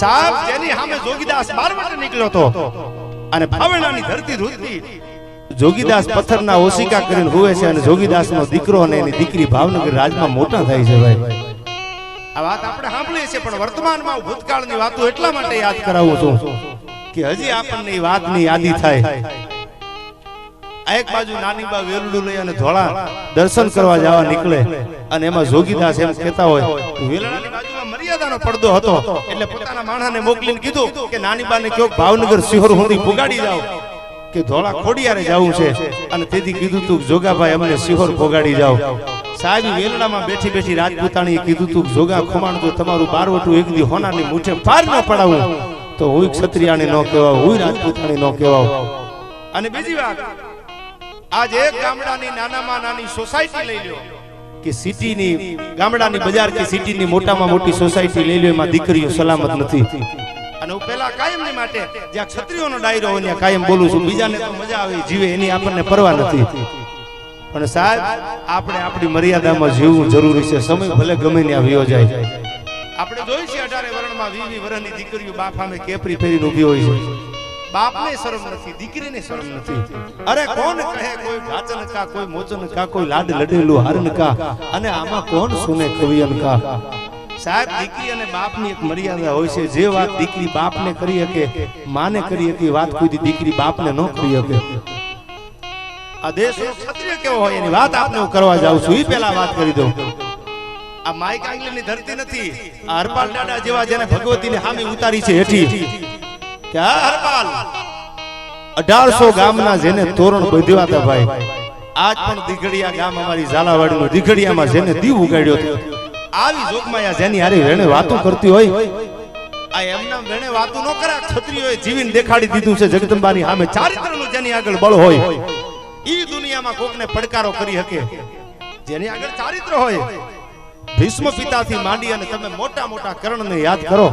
સાહેબ જેની સામે જોગીદાસ બારવટ નીકળ્યો હતો. અને ભાવનાની ધરતી રૂતી જોગીદાસ પથ્થરના ઓશિકા કરીને હોવે છે અને જોગીદાસનો દીકરો અને એની દીકરી ભાવનગર રાજમાં મોટા થાય છે ભાઈ. આ વાત આપણે સાંભળીએ છીએ પણ વર્તમાનમાં ભૂતકાળની વાતો એટલા માટે યાદ કરાવું છું કે હજી આપણને એ વાતની યાદી થાય. એક બાજુ નાની બા વેલડું લઈ અને ધોળા દર્શન કરવા જવા નીકળે અને એમાં જોગીદાસ એમ કહેતા હોય વેલડાની બાજુમાં મર્યાદાનો પડદો હતો. એટલે પોતાના માણસને મોકલીને કીધું કે નાની બાને કયો ભાવનગર સિહોર સુધી ભોગાડી જાઓ. કે ધોળા ખોડિયારે જવું છે અને તેથી કીધું તું જોગાભાઈ અમને સિહોર ભોગાડી જાઓ. સાહેબ વેલડામાં બેઠી બેઠી રાજપૂતાણીએ કીધું તું જોગા ખોમાણ તો તમારું બારવટું એક દી હોનાની મૂઠે પાર ન પડાવું તો હું ક્ષત્રિયાણી ન કહેવાવ હું રાજપૂતાણી ન કહેવાવ. અને બીજી વાત આજે એક ગામડાની નાનામાં નાની સોસાયટી લઈ લ્યો. કે સિટીની ગામડાની બજાર કે સિટીની મોટામાં મોટી સોસાયટી લઈ એમાં દીકરીઓ સલામત નથી. અને હું પેલા કાયમની માટે જ્યાં ક્ષત્રિયોનો ડાયરો હોય ત્યાં કાયમ બોલું છું બીજાને તો મજા આવે જીવે એની આપણને પરવા નથી. પણ સાહેબ આપણે આપણી મર્યાદામાં જીવવું જરૂરી છે સમય ભલે ગમે ત્યાં આવ્યો જાય. આપણે જોઈ છીએ અઢારે વર્ણમાં વીવી વી દીકરીઓ બાપ સામે કેપરી ફેરીને ઊભી હોય છે. બાપને શરમ નથી, દીકરીને શરમ નથી. અરે કોણ કહે કોઈ વાચન કા, કોઈ મોચન કા, કોઈ લાડ લડેલું હારન કા? અને આમાં કોણ સુને કવિયન કા? સાહેબ, દીકરી અને બાપની એક મર્યાદા હોય છે. જે વાત દીકરી બાપને કરી શકે, માને કરી શકે વાત કોઈ દીકરી બાપને ન કરી શકે. આ દેશનો ક્ષત્રિય કેવો હોય એની વાત આપને હું કરવા જાઉં છું. એ પહેલા વાત કરી દઉં. આ માઈક આંગલીની ધરતી નથી. આ હરપાલ દાદા જેવા જેને ભગવતીની હામી ઉતારી છે હેઠી. કે આ હરપાલ અઢારસો ગામના જેને તોરણ બધ્યા હતા ભાઈ આજ પણ દીઘડિયા ગામ અમારી ઝાલાવાડી નું દીઘડિયામાં જેને દીવ ઉગાડ્યો હતો. આવી જોગમાયા જેની હારી વેણે વાતો કરતી હોય આ એમના વેણે વાતો ન કરા ક્ષત્રિયોએ જીવીને દેખાડી દીધું છે જગદંબાની સામે. ચારિત્રનું જેની આગળ બળ હોય ઈ દુનિયામાં કોકને પડકારો કરી શકે. જેની આગળ ચારિત્ર હોય ભીષ્મ પિતાથી માંડી અને તમે મોટા મોટા કર્ણને યાદ કરો.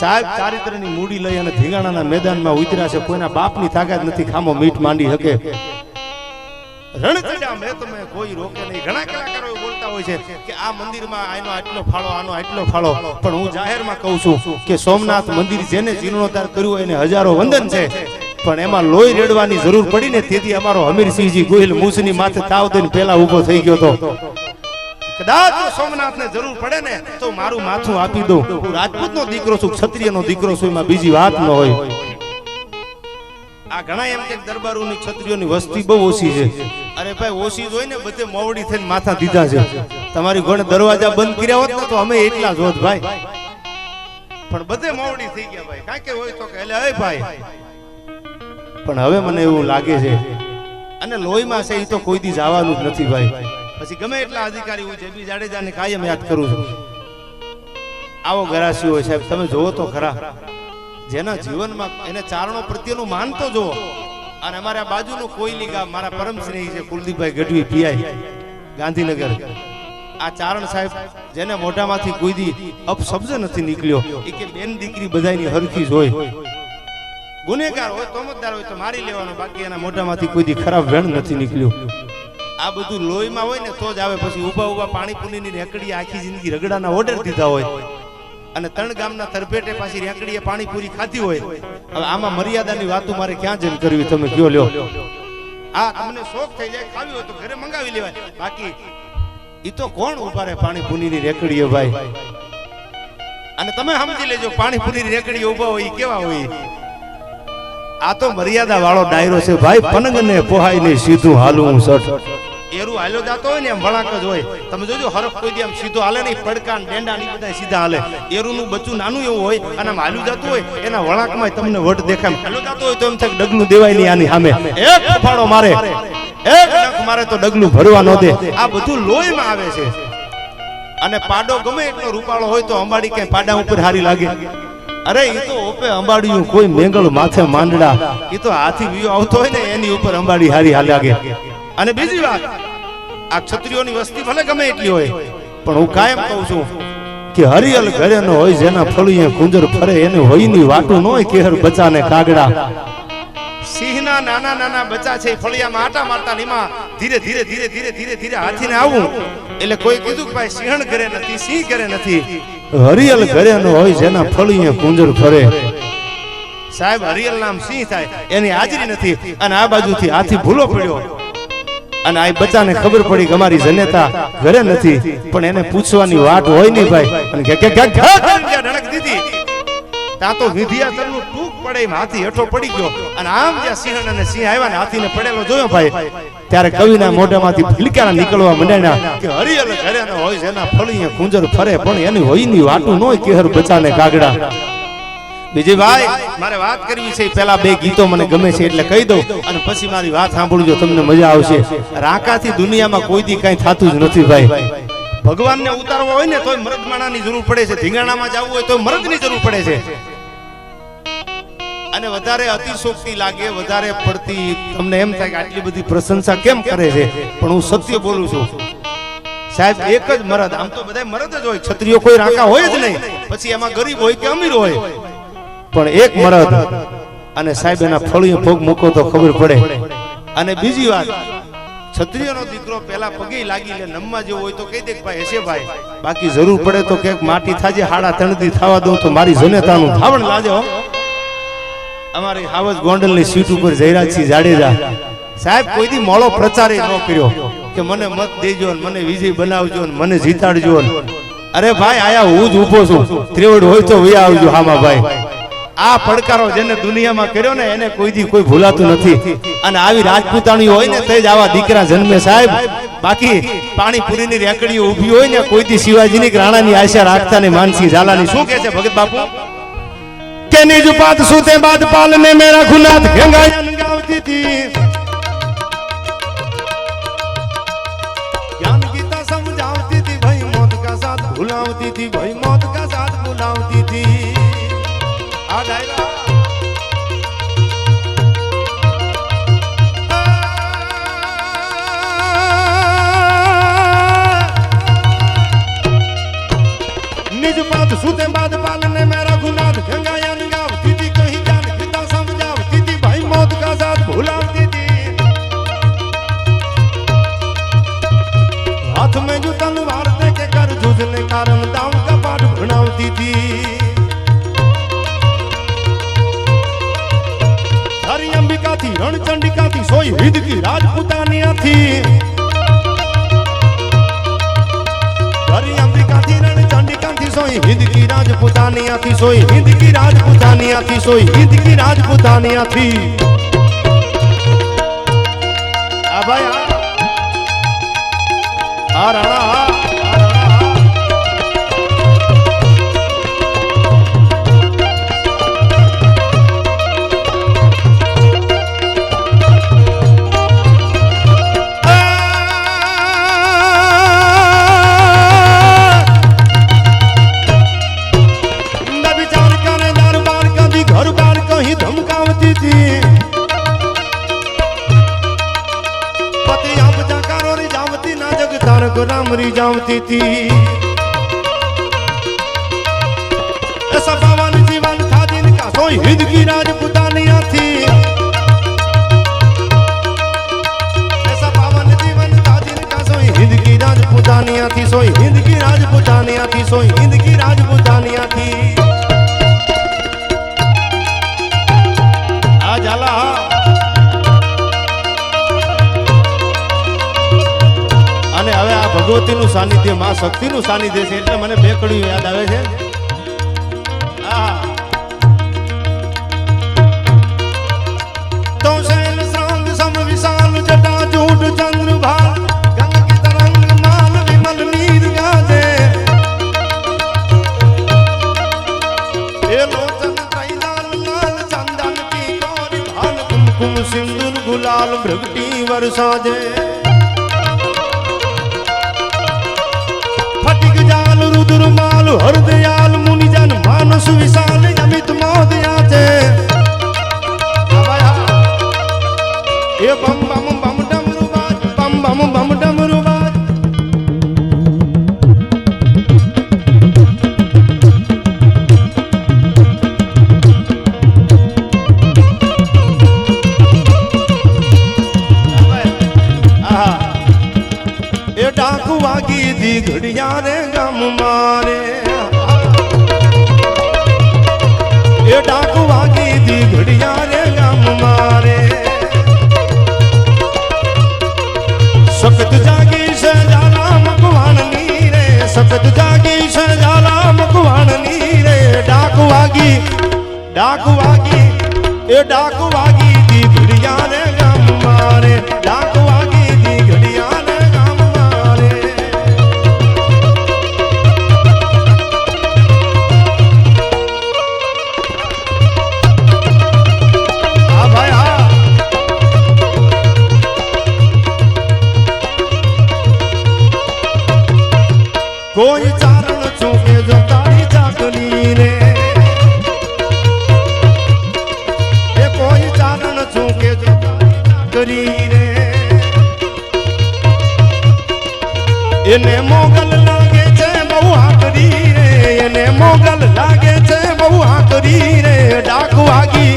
સાહેબ ચારિત્રની મૂડી લઈ અને ધીંગાણાના મેદાનમાં ઉતર્યા છે. કોઈના બાપની તાકાત નથી ખામો મીઠ માંડી શકે. રણચંડા મેં તમે કોઈ રોકે નહીં. ઘણા કલાકારો બોલતા હોય છે કે આ મંદિરમાં આનો આટલો ફાળો આનો આટલો ફાળો. પણ હું જાહેરમાં કહું છું કે સોમનાથ મંદિર જેને જીર્ણોદ્ધાર કર્યું એને હજારો વંદન છે. પણ એમાં લોહી રેડવાની જરૂર પડી ને તેથી અમારો હમીરસિંહજી ગોહિલ મૂસની માથે તાવ દઈને પેલા ઊભો થઈ ગયો હતો. કદાચ જો સોમનાથને જરૂર પડે ને, તો મારું માથું આપી દઉં. હું રાજપૂતનો દીકરો છું, ક્ષત્રિયનો દીકરો છું, એમાં બીજી વાત ન હોય. આ ઘણા એમ કે દરબારોની ક્ષત્રિયોની વસ્તી બહુ ઓછી છે. અરે ભાઈ, ઓછી હોય ને, બધે મોવડી થઈને માથા દીધા છે. તમારી ગણ દરવાજા બંધ કર્યા હોત ને, તો અમે એટલા જ હોત ભાઈ. પણ બધે મોવડી થઈ ગયા ભાઈ. કાંઈ કે હોય તો કે, એટલે ભાઈ. પણ હવે મને એવું લાગે છે, અને લોહીમાં છે એ તો કોઈ દી જવાનું જ નથી ભાઈ. પછી ગમે એટલા અધિકારી હું જેબી જાડેજાને કાયમ યાદ કરું છું. આવો ગરાસી હોય સાહેબ, તમે જોવો તો ખરા. જેના જીવનમાં એને ચારણો પ્રત્યેનું માન તો જોવો અને અમારા બાજુનું કોઈલી ગામ મારા પરમ સ્નેહી છે, કુલદીપભાઈ ગઢવી, પીઆઈ, ગાંધીનગર. આ ચારણ સાહેબ, જેને મોઢામાંથી કોઈ દી અપશબ્દ નથી નીકળ્યો. એ કે બેન દીકરી બધાની હરખી જ હોય. ગુનેગાર હોય તોમતદાર હોય, તો મારી લેવાનો, બાકી એના મોઢામાંથી કોઈ ખરાબ વેણ નથી નીકળ્યું. આ બધું લોહીમાં હોય ને તો જ આવે. પછી ઊભા ઊભા પાણી પુનીની રેકડી આખી જિંદગી રગડાના ઓર્ડર દીધા હોય. અને ત્રણ ગામના તરપેટે પાછી રેકડીએ પાણીપુરી ખાધી હોય. હવે આમાં મર્યાદાની વાતો મારે ક્યાં જઈને કરવી? તમે કયો લ્યો. આ તમને શોખ થઈ જાય, ખાવી હોય તો ઘરે મંગાવી લેવાય. બાકી એ તો કોણ ઊભા રહે પાણીપુરીની રેકડીએ ભાઈ? અને તમે સમજી લેજો, પાણીપુરીની રેકડીએ ઊભા હોય કેવા હોય? આ તો મર્યાદા વાળો ડાયરો છે. ભાઈ પનંગ ને પોહાય ને સીધું હાલું સટ એરું હાલ્યો જતો હોય ને એમ વળાંક જ હોય. તમે જોજો હરફ કોઈ દી સીધો હાલે નહીં પડકા ને ડેંડા ની બધા સીધા હાલે. એરુનું બચ્ચું નાનું એવું હોય અને આમ હાલ્યું જતું હોય એના વળાંકમાં તમને વટ દેખાય. હાલ્યો જતો હોય તો એમ થાય ડગલું દેવાય નહીં આની સામે. એક ફાળો મારે. એક નખ મારે તો ડગલું ભરવા ન દે. આ બધું લોહીમાં આવે છે. અને પાડો ગમે એટલો રૂપાળો હોય તો અંબાડી ક્યાંય પાડા ઉપર હારી લાગે. અરે એ તો ઓપે અંબાડિયું કોઈ મેંગળ માથે માંડડા. એ તો હાથી વિયો આવતો હોય ને, એની ઉપર અંબાડી હારી હાલ લાગે. અને બીજી વાત, આ ક્ષત્રિયોની વસ્તી ભલે ગમે એટલી હોય, પણ હું કાયમ કહું છું કે હરિયલ ઘરે નો હોય, જેના ફળીએ કુંજર ફરે, એને હોયની વાટું ન હોય, કેહર બચાને કાગડા. નાના નાના બચ્ચા છે ફળિયામાં આટા મારતા નીમાં ધીરે ધીરે ધીરે ધીરે ધીરે ધીરે હાથીને આવું એટલે કોઈ કીધું કે ભાઈ સિંહણ ઘરે નથી સિંહ ઘરે નથી હરિયલ ઘરે નો હોય જેના ફળીએ કુંજર ફરે સાહેબ હરિયલ નામ સિંહ થાય એની હાજરી નથી અને આ બાજુથી હાથી ભૂલો પડ્યો અને આ બચ્ચાને ખબર પડી કે અમારી જનેતા ઘરે નથી પણ એને પૂછવાની વાટ હોય નહીં ભાઈ અને કે કે કે ધડક દીધી તો વિધિયા તરનું ટૂંક પડે એમ હાથી હેઠો પડી ગયો. અને આમ જ્યાં સિંહણ અને સિંહ આવ્યા ને હાથીને પડેલો જોયો ભાઈ ત્યારે કવિના મોઢામાંથી ફિલકારા નીકળવા માંડ્યા. કે હરિયલ ઘરે હોય છે એના ફળીએ કુંજર ફરે પણ એની હોયની વાટું ન હોય કેહર બચાને કાગડા. બીજી ભાઈ મારે વાત કરવી છે પેલા બે ગીતો મને ગમે છે એટલે કહી દઉં. અને પછી મારી વાત સાંભળજો તમને મજા આવશે. રાકાથી દુનિયામાં કોઈ દી કઈ થતું જ નથી ભાઈ. ભગવાનને ઉતારવો હોય ને તોય મરદમાણાની જરૂર પડે છે. ધીંગાણામાં જવું હોય તો મરદની જરૂર પડે છે. અને વધારે અતિશોક્તિ લાગે, વધારે પડતી તમને એમ થાય કે આટલી બધી પ્રશંસા કેમ કરે છે? પણ હું સત્ય બોલું છું. સાહેબ, એક જ મરદ, આમ તો બધા મરદ જ હોય, છત્રીઓ કોઈ રાકા હોય જ નહીં. પછી એમાં ગરીબ હોય કે અમીર હોય? પણ એક મરદ, અને સાહેબ, એના ફળીયો ભોગ મૂકો તો ખબર પડે. અને બીજી વાત, છત્રીઓનો દીકરો પેલા પગે લાગી લે, નમવા જેવો હોય તો કહી દે ભાઈ, હશે ભાઈ. બાકી જરૂર પડે તો ક્યાંક માટી થાજે, હાડા તણથી થવા દઉં તો મારી જનેતાનું થાવણ લાજે હો. અમારી હાવજ ગોંડલની સીટ ઉપર જયરાજસિંહ જાડેજા. સાહેબ કોઈ દી મોળો પ્રચાર ન કર્યો કે મને મત દેજો મને વિજય બનાવજો મને જીતાડજો અરે ભાઈ, આયા હું જ ઊભો છું. ત્રેવડ હોય તો વયા આવજો, હામા ભાઈ. આ પડકારો જેને દુનિયામાં કર્યો ને એને કોઈ દી કોઈ ભૂલાતું નથી. અને આવી રાજપૂતાણી હોય ને તે જ આવા દીકરા જન્મે સાહેબ. બાકી પાણીપુરીની રેકડીઓ ઊભી હોય ને કોઈ દી શિવાજીની કે રાણાની આશા રાખતા ને માનસી ઝાલાની. શું કહે છે ભગત બાપુ? કેની જ પાત સુતે બાદ પાલ ને મેરા ગુનાથ ગંગાઈ ગાવતી હતી જ્ઞાન ગીતા સમજાવતી હતી ભાઈ મોત કા સાથ ભૂલાવતી હતી ભાઈ મોત તલવાર ને કે કર જૂજને કારમ દાવ કપાટ ભણાવતી હતી હરી અંબિકા થી રણચંડિકા થી સોય હિદકી રાજપૂતાની હતી હરી અંબિકા થી રણચંડિકા થી સોય હિદકી રાજપૂતાની હતી સોય હિદકી રાજપૂતાની હતી સોય હિદકી રાજપૂતાની હતી તો અહીં ધમકાવતી હતી. પતિ આમ જાકારો રી જાવતી ના જગ તારક રામ રી જાવતી હતી સભાવાન જીવાન ખાધી કાસો હિંદ કી રાજપૂત માં શક્તિનું સાનિધ્ય છે એટલે મને બેકડ્યું યાદ આવે છે. તો શૈલ શ્રાંત સમ સિંદુર ગુલાલ ભ્રગટી હૃદયાલ મુનિજન માનસ વિશાલ અમિત મોદયા છે. એ ભક્ત એ ડાક વાગી દી ઘડિયા રે ગામ મારે. સખત જાગી છે જાલા મકવાણની રે, સખત જાગી છે વાગી, એ ડાક વાગી એને મોગલ લાગે છે, બહુ આકરી રે. એને મોગલ લાગે છે, બહુ આકરી રે. ડાક વાગી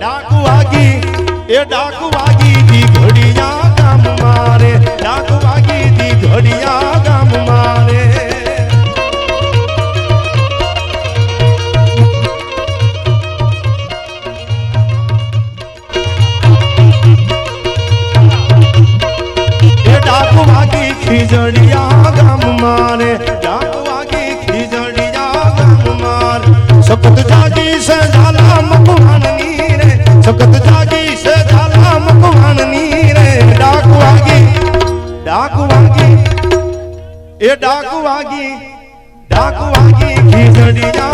ડાક વાગી, એ ડાક વાગી દી ઘડિયા ગામ મારે. ડાક વાગી દી ઘડિયા ગામ મારે. ડાક વાગી ખીજડિયા ગામ મારે ડાક વાગી ખીજડિયા ગામ માર સખત જાગી ખીજડિયા